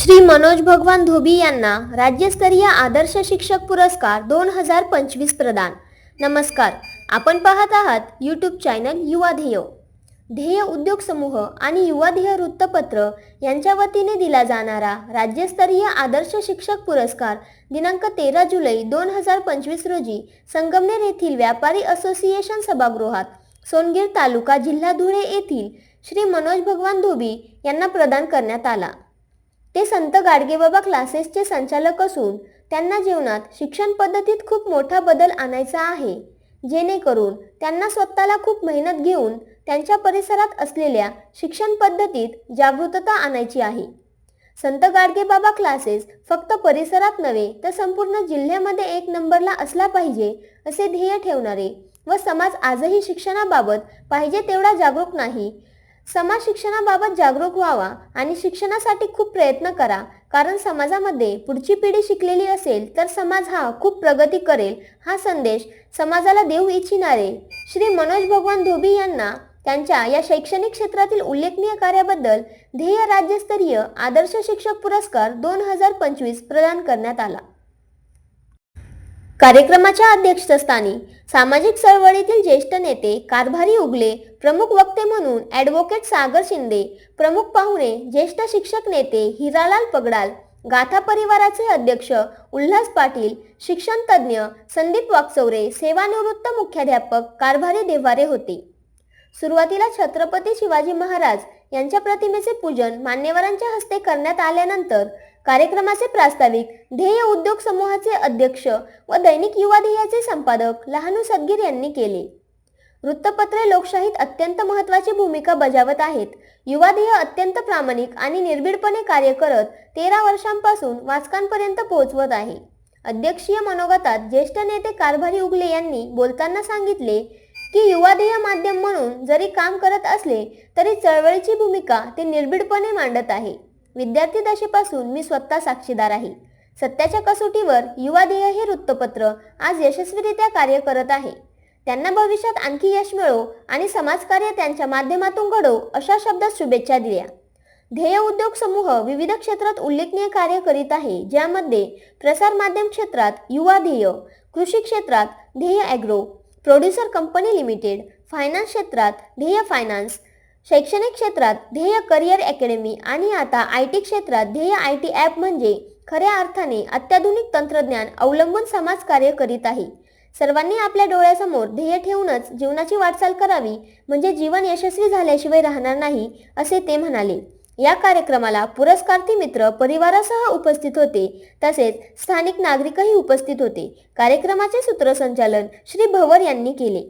श्री मनोज भगवान धोबी यांना राज्यस्तरीय आदर्श शिक्षक पुरस्कार दोन हजार पंचवीस प्रदान. नमस्कार आपण पाहत आहात यूट्यूब चॅनल युवा ध्येय. ध्येय उद्योग समूह आणि युवा ध्येय वृत्तपत्र यांच्या वतीने दिला जाणारा राज्यस्तरीय आदर्श शिक्षक पुरस्कार दिनांक तेरा जुलै दोन हजार पंचवीस रोजी संगमनेर येथील व्यापारी असोसिएशन सभागृहात सोनगीर तालुका जिल्हा धुळे येथील श्री मनोज भगवान धोबी यांना प्रदान करण्यात आला. ते संत गाडगेबाबा क्लासेसचे संचालक असून त्यांना जीवनात शिक्षण पद्धतीत खूप मोठा बदल आणायचा आहे. जेणेकरून त्यांना स्वतःला खूप मेहनत घेऊन त्यांच्या परिसरात असलेल्या शिक्षण पद्धतीत जागृतता आणायची आहे. संत गाडगेबाबा क्लासेस फक्त परिसरात नव्हे तर संपूर्ण जिल्ह्यामध्ये एक नंबरला असला पाहिजे असे ध्येय ठेवणारे व समाज आजही शिक्षणाबाबत पाहिजे तेवढा जागरूक नाही समाज शिक्षणाबाबत जागरूक व्हावा आणि शिक्षणासाठी खूप प्रयत्न करा. कारण समाजामध्ये पुढची पिढी शिकलेली असेल तर समाज हा खूप प्रगती करेल हा संदेश समाजाला देऊ इच्छिणारे. श्री मनोज भगवान धोबी यांना त्यांच्या या शैक्षणिक क्षेत्रातील उल्लेखनीय कार्याबद्दल ध्येय राज्यस्तरीय आदर्श शिक्षक पुरस्कार दोन हजार पंचवीस प्रदान करण्यात आला. कार्यक्रमाच्या अध्यक्षस्थानी सामाजिक चळवळीतील ज्येष्ठ नेते कारभारी उगले प्रमुख वक्ते म्हणून ॲडव्होकेट सागर शिंदे प्रमुख पाहुणे ज्येष्ठ शिक्षक नेते हिरालाल पगडाल गाथा परिवाराचे अध्यक्ष उल्हास पाटील शिक्षण तज्ज्ञ संदीप वाकचौरे सेवानिवृत्त मुख्याध्यापक कारभारी देवारे होते. सुरुवातीला छत्रपती शिवाजी महाराज यांच्या प्रतिमेचे पूजन मान्यवरांच्या हस्ते करण्यात आल्यानंतर कार्यक्रमाचे प्रास्ताविक ध्येय उद्योग समूहाचे अध्यक्ष व दैनिक युवा ध्येयाचे संपादक लहानू सदगीर यांनी केले. वृत्तपत्रे लोकशाहीत अत्यंत महत्त्वाची भूमिका बजावत आहेत. युवा ध्येय अत्यंत प्रामाणिक आणि निर्भीडपणे कार्य करत तेरा वर्षांपासून वाचकांपर्यंत पोहोचवत आहे. अध्यक्षीय मनोगतात ज्येष्ठ नेते कारभारी उगले यांनी बोलताना सांगितले की युवा ध्येय माध्यम म्हणून जरी काम करत असले तरी चळवळीची भूमिका ते निर्भीडपणे मांडत आहे. विद्यार्थी दशेपासून मी स्वतः साक्षीदार आहे. सत्याच्या कसोटीवर युवा ध्येय हे वृत्तपत्र आज यशस्वीरित्या कार्य करत आहे. त्यांना भविष्यात आणखी यश मिळो आणि समाजकार्य त्यांच्या माध्यमातून घडो अशा शब्दात शुभेच्छा दिल्या. ध्येय उद्योग समूह विविध क्षेत्रात उल्लेखनीय कार्य करीत आहे ज्यामध्ये प्रसार माध्यम क्षेत्रात युवा ध्येय कृषी क्षेत्रात Dhyey agro producer company limited finance क्षेत्रात ध्येय फायनान्स शैक्षणिक क्षेत्रात ध्येय करिअर अकॅडमी आणि आता आय टी क्षेत्रात ध्येय आय टी ॲप म्हणजे खऱ्या अर्थाने अत्याधुनिक तंत्रज्ञान अवलंबून समाज कार्य करीत आहे. सर्वांनी आपल्या डोळ्यासमोर ध्येय ठेवूनच जीवनाची वाटचाल करावी म्हणजे जीवन यशस्वी झाल्याशिवाय राहणार नाही असे ते म्हणाले. या कार्यक्रमाला पुरस्कार्थी मित्र परिवारासह उपस्थित होते तसेच स्थानिक नागरिकही उपस्थित होते. कार्यक्रमाचे सूत्रसंचालन श्री भवर यांनी केले.